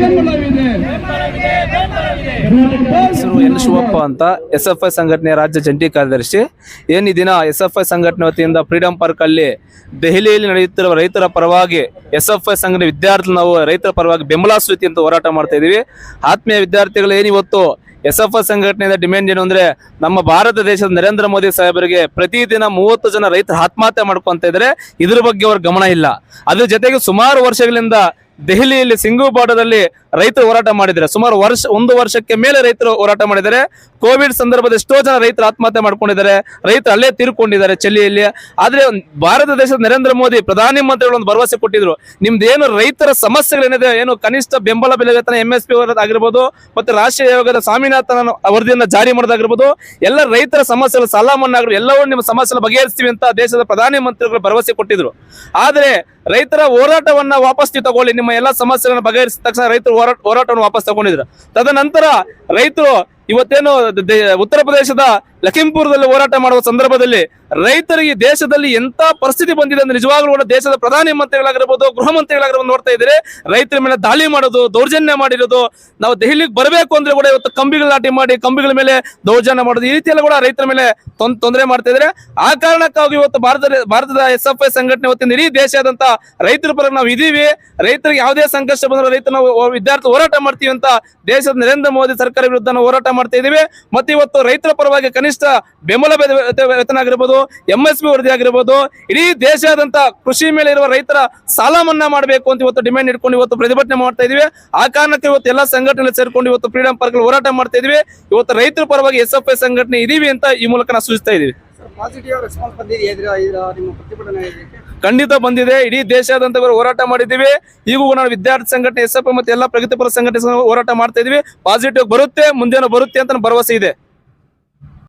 ಬೆಂಬಲವಿದೆ. ಹೆಸರು ಎನ್ ಶಿವಪ್ಪ ಅಂತ. ಎಸ್ ಎಫ್ ಐ ಸಂಘಟನೆ ರಾಜ್ಯ ಜಂಟಿ ಕಾರ್ಯದರ್ಶಿ. ಏನು ಈ ದಿನ ಎಸ್ ಎಫ್ ಐ ಸಂಘಟನೆ ವತಿಯಿಂದ ಫ್ರೀಡಂ ಪಾರ್ಕ್ ಅಲ್ಲಿ ದೆಹಲಿಯಲ್ಲಿ ನಡೆಯುತ್ತಿರುವ ರೈತರ ಪರವಾಗಿ ಎಸ್ ಎಫ್ ಐ ಸಂಘಟನೆ ವಿದ್ಯಾರ್ಥಿ ನಾವು ರೈತರ ಪರವಾಗಿ ಬೆಂಬಲ ಸ್ವೀತಿ ಅಂತ ಹೋರಾಟ ಮಾಡ್ತಾ ಇದೀವಿ. ಆತ್ಮೀಯ ವಿದ್ಯಾರ್ಥಿಗಳು ಏನಿವತ್ತು ಎಸ್ ಎಫ್ ಎಸ್ ಸಂಘಟನೆಯಿಂದ ಡಿಮ್ಯಾಂಡ್ ಏನು ಅಂದ್ರೆ ನಮ್ಮ ಭಾರತ ದೇಶದ ನರೇಂದ್ರ ಮೋದಿ ಸಾಹೇಬರಿಗೆ ಪ್ರತಿದಿನ ಮೂವತ್ತು ಜನ ರೈತರು ಆತ್ಮಹತ್ಯೆ ಮಾಡ್ಕೊಂತ ಇದ್ರೆ ಇದ್ರ ಬಗ್ಗೆ ಅವ್ರ ಗಮನ ಇಲ್ಲ. ಅದ್ರ ಜೊತೆಗೆ ಸುಮಾರು ವರ್ಷಗಳಿಂದ ದೆಹಲಿಯಲ್ಲಿ ಸಿಂಗು ಬಾಡದಲ್ಲಿ ರೈತರು ಹೋರಾಟ ಮಾಡಿದ್ದಾರೆ. ಸುಮಾರು ವರ್ಷ, ಒಂದು ವರ್ಷಕ್ಕೆ ಮೇಲೆ ರೈತರು ಹೋರಾಟ ಮಾಡಿದ್ದಾರೆ. ಕೋವಿಡ್ ಸಂದರ್ಭದಲ್ಲಿ ಎಷ್ಟೋ ಜನ ರೈತರು ಆತ್ಮಹತ್ಯೆ ಮಾಡ್ಕೊಂಡಿದ್ದಾರೆ. ರೈತರು ಅಲ್ಲೇ ತೀರ್ಕೊಂಡಿದ್ದಾರೆ ಚಳಿಯಲ್ಲಿ ಆದ್ರೆ ಭಾರತ ದೇಶದ ನರೇಂದ್ರ ಮೋದಿ ಪ್ರಧಾನಿ ಮಂತ್ರಿಗಳು ಒಂದು ಭರವಸೆ ಕೊಟ್ಟಿದ್ರು. ನಿಮ್ದು ಏನು ರೈತರ ಸಮಸ್ಯೆಗಳೇನಿದೆ, ಏನು ಕನಿಷ್ಠ ಬೆಂಬಲ ಬೆಲೆ ವೇತನ ಎಂ ಎಸ್ ಪಿ ಆಗಿರ್ಬೋದು, ಮತ್ತೆ ರಾಷ್ಟ್ರೀಯ ಆಯೋಗದ ಸ್ವಾಮಿನಾಥನ್ ವರದಿಯನ್ನ ಜಾರಿ ಮಾಡೋದಾಗಿರ್ಬೋದು, ಎಲ್ಲ ರೈತರ ಸಮಸ್ಯೆಗಳು ಸಾಲ ಮನ್ನಾ ಎಲ್ಲವೂ ನಿಮ್ಮ ಸಮಸ್ಯೆ ಬಗೆಹರಿಸ್ತೀವಿ ಅಂತ ದೇಶದ ಪ್ರಧಾನಿ ಮಂತ್ರಿಗಳು ಭರವಸೆ ಕೊಟ್ಟಿದ್ರು. ಆದ್ರೆ ರೈತರ ಹೋರಾಟವನ್ನ ವಾಪಸ್ ನೀವು ತಗೊಳ್ಳಿ, ನಿಮ್ಮ ಎಲ್ಲಾ ಸಮಸ್ಯೆಗಳನ್ನ ಬಗೆಹರಿಸಿದ ತಕ್ಷಣ ರೈತರು ಹೋರಾಟ ಹೋರಾಟವನ್ನು ವಾಪಸ್ ತಗೊಂಡಿದ್ರು. ತದನಂತರ ರೈತರು ಇವತ್ತೇನು ಉತ್ತರ ಪ್ರದೇಶದ ಲಖೀಂಪುರದಲ್ಲಿ ಹೋರಾಟ ಮಾಡುವ ಸಂದರ್ಭದಲ್ಲಿ ರೈತರಿಗೆ ದೇಶದಲ್ಲಿ ಎಂತ ಪರಿಸ್ಥಿತಿ ಬಂದಿದೆ ಅಂದ್ರೆ ನಿಜವಾಗ್ಲೂ ಕೂಡ ದೇಶದ ಪ್ರಧಾನಿ ಮಂತ್ರಿಗಳಾಗಿರ್ಬೋದು, ಗೃಹ ಮಂತ್ರಿಗಳಾಗಿರ್ಬೋದು ನೋಡ್ತಾ ಇದ್ರೆ ರೈತರ ಮೇಲೆ ದಾಳಿ ಮಾಡೋದು, ದೌರ್ಜನ್ಯ ಮಾಡಿರೋದು, ನಾವು ದೆಹಲಿಗೆ ಬರಬೇಕು ಅಂದ್ರೆ ಕೂಡ ಇವತ್ತು ಕಂಬಿಗಳ ನಾಟಿ ಮಾಡಿ, ಕಂಬಿಗಳ ಮೇಲೆ ದೌರ್ಜನ್ಯ ಮಾಡೋದು, ಈ ರೀತಿಯೆಲ್ಲ ಕೂಡ ರೈತರ ಮೇಲೆ ತೊಂದ್- ತೊಂದರೆ ಮಾಡ್ತಾ ಇದ್ರೆ ಆ ಕಾರಣಕ್ಕಾಗಿ ಇವತ್ತು ಭಾರತ ಭಾರತದ ಎಸ್ ಎಫ್ ಐ ಸಂಘಟನೆ ವತಿಯಿಂದ ಇಡೀ ದೇಶದಂತ ರೈತರ ಪರ ನಾವು ಇದೀವಿ. ರೈತರಿಗೆ ಯಾವುದೇ ಸಂಕಷ್ಟ ಬಂದ್ರೆ ರೈತ ನಾವು ವಿದ್ಯಾರ್ಥಿ ಹೋರಾಟ ಮಾಡ್ತೀವಿ ಅಂತ ದೇಶದ ನರೇಂದ್ರ ಮೋದಿ ಸರ್ಕಾರ ವಿರುದ್ಧ ಹೋರಾಟ ಮಾಡ್ತಾ ಇದೀವಿ ಮತ್ತೆ ಇವತ್ತು ರೈತರ ಪರವಾಗಿ ಕನಿಷ್ಠ ಬೆಂಬಲ ಬೆಲೆ ವೇತ- ವೇತನ ಆಗಿರ್ಬೋದು ಎಂ ಎಸ್ ಪಿ ವರದಿ ಆಗಿರ್ಬೋದು ಇಡೀ ದೇಶಾದ್ಯಂತ ಕೃಷಿ ಮೇಲೆ ಇರುವ ರೈತರ ಸಾಲ ಮನ್ನಾ ಮಾಡಬೇಕು ಅಂತ ಇವತ್ತು ಡಿಮ್ಯಾಂಡ್ ಇಟ್ಕೊಂಡು ಇವತ್ತು ಪ್ರತಿಭಟನೆ ಮಾಡ್ತಾ ಇದೀವಿ. ಆ ಕಾರಣಕ್ಕೆ ಇವತ್ತು ಎಲ್ಲ ಸಂಘಟನೆ ಸೇರ್ಕೊಂಡು ಇವತ್ತು ಫ್ರೀಡಂ ಪಾರ್ಕ್ ಹೋರಾಟ ಮಾಡ್ತಾ ಇದೀವಿ. ಇವತ್ತು ರೈತರ ಪರವಾಗಿ ಎಸ್ ಎಫ್ ಐ ಸಂಘಟನೆ ಇದೀವಿ ಅಂತ ಈ ಮೂಲಕ ನಾವು ಸೂಚಿಸ್ತಾ ಇದೀವಿ. ಖಂಡಿತ ಬಂದಿದೆ. ಇಡೀ ದೇಶಾದ್ಯಂತ ಹೋರಾಟ ಮಾಡಿದ್ದೀವಿ. ಈಗೂ ನಾವು ವಿದ್ಯಾರ್ಥಿ ಸಂಘಟನೆ ಎಸ್ ಎಫ್ ಮತ್ತೆ ಎಲ್ಲ ಪ್ರಗತಿಪರ ಸಂಘಟನೆ ಹೋರಾಟ ಮಾಡ್ತಾ ಇದೀವಿ. ಪಾಸಿಟಿವ್ ಬರುತ್ತೆ ಮುಂದೇನೋ ಬರುತ್ತೆ ಅಂತ ಭರವಸೆ ಇದೆ.